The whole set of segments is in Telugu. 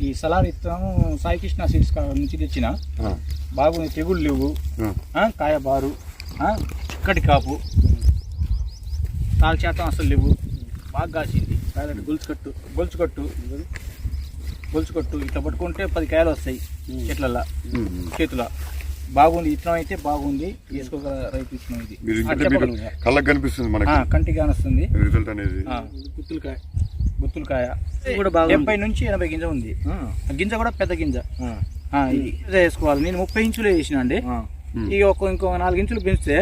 ఈ సలార్ ఇత్తనం సాయి కృష్ణ సీడ్స్ నుంచి తెచ్చిన. బాగుంది తెగుళ్ళు లేవు. కాయ బారు ఆ, చిక్కటి కాపు. తాలు శాతం అసలు లేవు. బాగా కాసింది. కాదండి గొలుసు కట్టు గొలుసు కట్టు గొలుసు కట్టు ఇట్లా పట్టుకుంటే పది కాయలు వస్తాయి చెట్లల్లో. చేతుల. బాగుంది ఇత్తనం అయితే బాగుంది. వేసుకోగల రైతు ఇత్తనం ఇది. కళ్ళకు కనిపిస్తుంది కంటికి కానొస్తుంది. రిజల్ట్ అనేది. గుత్తులకాయ గుత్తులకాయ కూడా బాగుంది. డెబ్బై నుంచి ఎనభై గింజ ఉంది. గింజ కూడా పెద్ద గింజ. ఈ వేసుకోవాలి. నేను ముప్పై ఇంచులే వేసిన అండి. ఇక ఒక ఇంకో నాలుగు ఇంచులు పెంచితే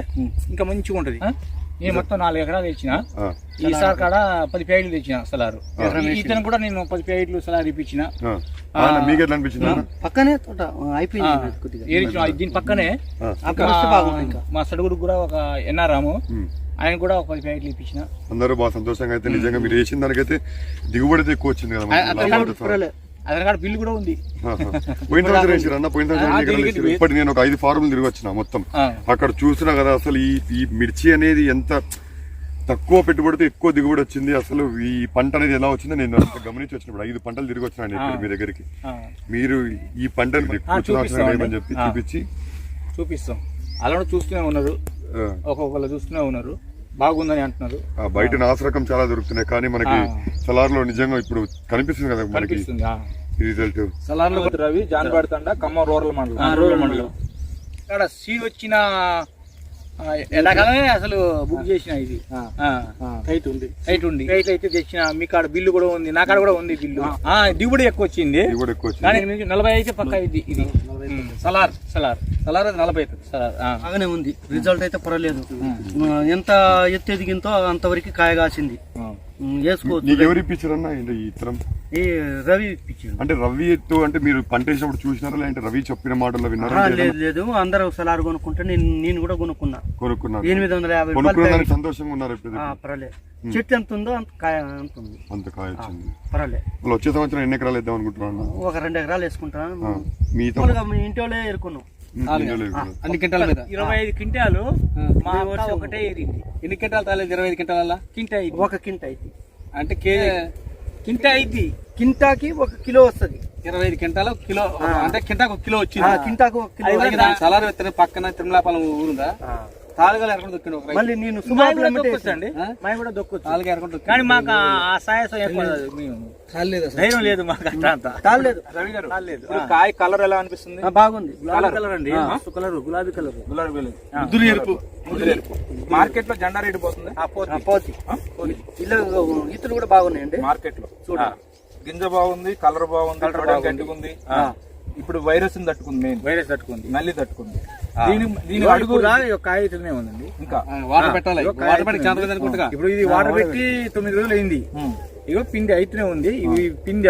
ఇంకా మంచిగా ఉంటది? నేను మొత్తం నాలుగు ఎకరాలు తెచ్చిన ఆ, ఈసారి కాడ పది ప్యాకెట్లు తెచ్చిన సలారు. ఇతను కూడా నేను పది ప్యాకెట్లు సలారు ఇప్పించిన? పక్కనే తోట అయిపోయింది దీని పక్కనే మా సడుగుడు కూడా ఒక ఎన్ఆర్ఆము ఉమ్. ఆయన కూడా ఒక పది ప్యాకెట్లు ఇప్పించిన. అందరూ బాగా సంతోషంగా అయితే నిజంగా మీరు వేసిన దానికైతే దిగుబడి అయితే ఎక్కువ వచ్చింది కదా. అతను కాడ బిల్లు కూడా ఉంది. పోయిన సంవత్సరం వేసారు అన్న? పోయిన? ఇప్పటి నేను ఒక ఐదు ఫార్ములు తిరిగి వచ్చిన మొత్తం. అక్కడ చూసినా కదా అసలు ఈ ఈ మిర్చి అనేది ఎంత తక్కువ పెట్టుబడితో ఎక్కువ దిగుబడి వచ్చింది. అసలు ఈ పంట అనేది ఎలా వచ్చిందో నేను గమనించి వచ్చినప్పుడు ఐదు పంటలు తిరిగి ఇక్కడ మీ దగ్గరికి. మీరు ఈ పంటలు వచ్చిన చెప్పి. చూపించి. చూపిస్తాం. అలా చూస్తూనే ఉన్నారు. ఒక్కొక్కరు చూస్తూనే ఉన్నారు. బాగుందని అంటున్నారు. ఆ బయట నాసరకం చాలా దొరుకుతున్నాయి కానీ మనకి ఆ. సలార్లో నిజంగా ఇప్పుడు కనిపిస్తుంది కదా మనకి కనిపిస్తుంది ఆ. ఈ రిజల్ట్ సలార్లో రవి జాన్పాడు తండ ఖమ్మం రూరల్ మండలం. రూరల్ మండలం. ఇక్కడ సీడ్ వచ్చిన ఎండాకాలమే అసలు బుక్ చేసిన ఇది. ఆ, హైట్ ఉంది. రైట్ ఉంది. రైట్ అయితే తెచ్చిన మీ కాడ బిల్లు కూడా ఉంది నా కాడ కూడా ఉంది బిల్లు. ఆ, దిగుబడి ఎక్కువ వచ్చింది దిగుబడి ఎక్కువ వచ్చింది కానీ నలభై అయితే పక్క ఇది. ఇది సలార్ సలార్. సలార్ అది నలభై అవుతుంది సలార్. ఆ. బాగానే ఉంది. రిజల్ట్ అయితే పర్వాలేదు. ఎంత ఎత్తు ఎదిగింతో అంతవరకు కాయ కాసింది వేసుకోవచ్చు ఎవరు ఇప్పించారన్నా ఈ ఇతరం ఈ రవి అంటే రవి ఎత్తు అంటే మీరు పంట వేసినప్పుడు చూసినారా లేదంటే రవి చెప్పిన మాటల్లో విన్నారా? లేదు లేదు. అందరూ సలార్ కొనుక్కుంటే నేను నేను కూడా కొనుక్కున్నా. కొనుక్కున్నారు? ఎనిమిది వందల యాభై సంతోషంగా ఉన్నారు ఇప్పుడు ఆ, పర్వాలేదు. చెట్టు ఎంత ఉందో అంత కాయ అంత ఉంది. అంత కాయ వచ్చింది. పర్వాలేదు. వాళ్ళు వచ్చే సంవత్సరం ఎన్ని ఎకరాలు వేద్దాం అనుకుంటున్నాను ఒక రెండు ఎకరాలు వేసుకుంటాను. మీ ఇంటి వాళ్ళే ఎరుకున్నాం అన్ని క్వింటాల మీద? ఇరవై ఐదు క్వింటాలు మా ఒకటే ఎన్ని క్వింటాలు తాలేదు? ఇరవై ఐదు క్వింటాల కింట ఒక కింట అయితే అంటే కింట అయింది కింటాకి ఒక కిలో వస్తుంది. ఇరవై ఐదు క్వింటాలు కిలో అంటే కింటాకు ఒక కిలో వచ్చింది. కింటాకు ఒక కిలో విత్తనం పక్కన తిరుమలాపాలెం ఊరుందా? ఒక. మళ్ళీ నేను కూడా దొక్కొచ్చు కానీ మాకు ఆ- సాయసం ధైర్యం లేదు మాకు అట్లా అంతా. తాలేదు రవి గారు కాయ కలర్ ఎలా అనిపిస్తుంది? బాగుంది. గులాబీ కలర్. అండి. కలర్ గులాబీ కలర్. గులాబీ. ముదురు ఎరుపు ముదురు ఎరుపు మార్కెట్లో జెండా రేటు పోతుంది? పోతి. ఇల్లు ఇతలు కూడా బాగున్నాయండి? మార్కెట్లో చూడ గింజ బాగుంది కలర్ బాగుంది గట్టిగా ఉంది ఇప్పుడు వైరస్ తట్టుకుంది మెయిన్. వైరస్ తట్టుకుంది. నల్లి తట్టుకుంది. దీని దీని అడుగు అడుగు ఒక కాయ ఇట్లనే ఉందండి. ఇంకా వాటర్ పెట్టాలి? వాటర్ పెట్టి చాలా ఇప్పుడు ఇది వాటర్ పెట్టి తొమ్మిది రోజులు అయింది. ఇగో పిండి అయితేనే ఉంది. ఇవి పిండి